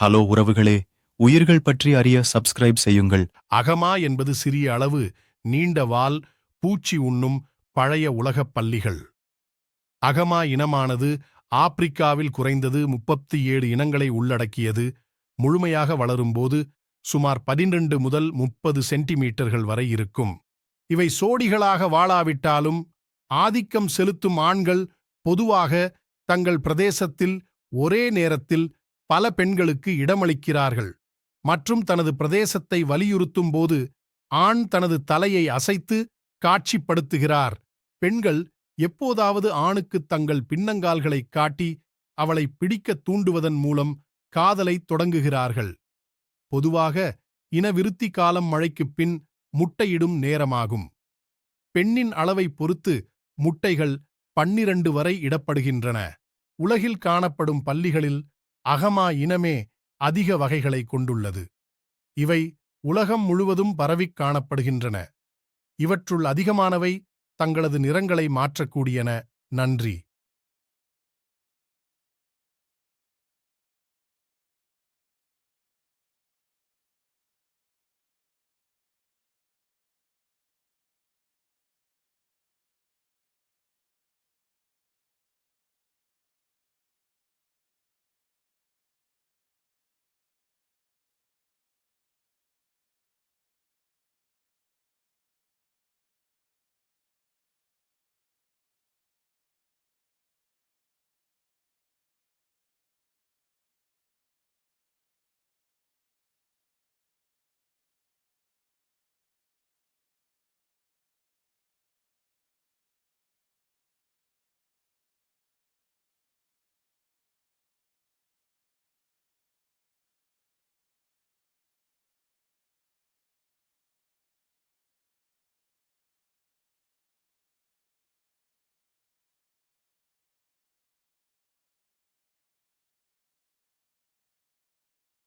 Hello உறவுகளே உயிர்கள் பற்றி அறிய சப்ஸ்கிரைப் செய்யுங்கள். அகமா என்பது சிறிய அளவு நீண்ட வால் பூச்சி உண்ணும் பழைய உலகப் பள்ளிகள். அகமா இனமானது ஆப்பிரிக்காவில் குறைந்தது முப்பத்தி ஏழு இனங்களை உள்ளடக்கியது. முழுமையாக வளரும்போது சுமார் பதினெண்டு முதல் முப்பது சென்டிமீட்டர்கள் வரை இருக்கும். இவை சோடிகளாக வாழாவிட்டாலும் ஆதிக்கம் செலுத்தும் ஆண்கள் பொதுவாக தங்கள் பிரதேசத்தில் ஒரே நேரத்தில் பல பெண்களுக்கு இடமளிக்கிறார்கள். மற்றும் தனது பிரதேசத்தை வலியுறுத்தும் போது ஆண் தனது தலையை அசைத்து காட்சிப்படுத்துகிறார். பெண்கள் எப்போதாவது ஆணுக்கு தங்கள் பின்னங்கால்களை காட்டி அவளை பிடிக்கத் தூண்டுவதன் மூலம் காதலை தொடங்குகிறார்கள். பொதுவாக இனவிருத்தி காலம் மழைக்குப் பின் முட்டையிடும் நேரமாகும். பெண்ணின் அளவை பொறுத்து முட்டைகள் பன்னிரண்டு வரை இடப்படுகின்றன. உலகில் காணப்படும் பல்லிகளில் அகமா இனமே அதிக வகைகளை கொண்டுள்ளது. இவை உலகம் முழுவதும் பரவிக் காணப்படுகின்றன. இவற்றுள் அதிகமானவை தங்களது நிறங்களை மாற்றக்கூடியன. நன்றி.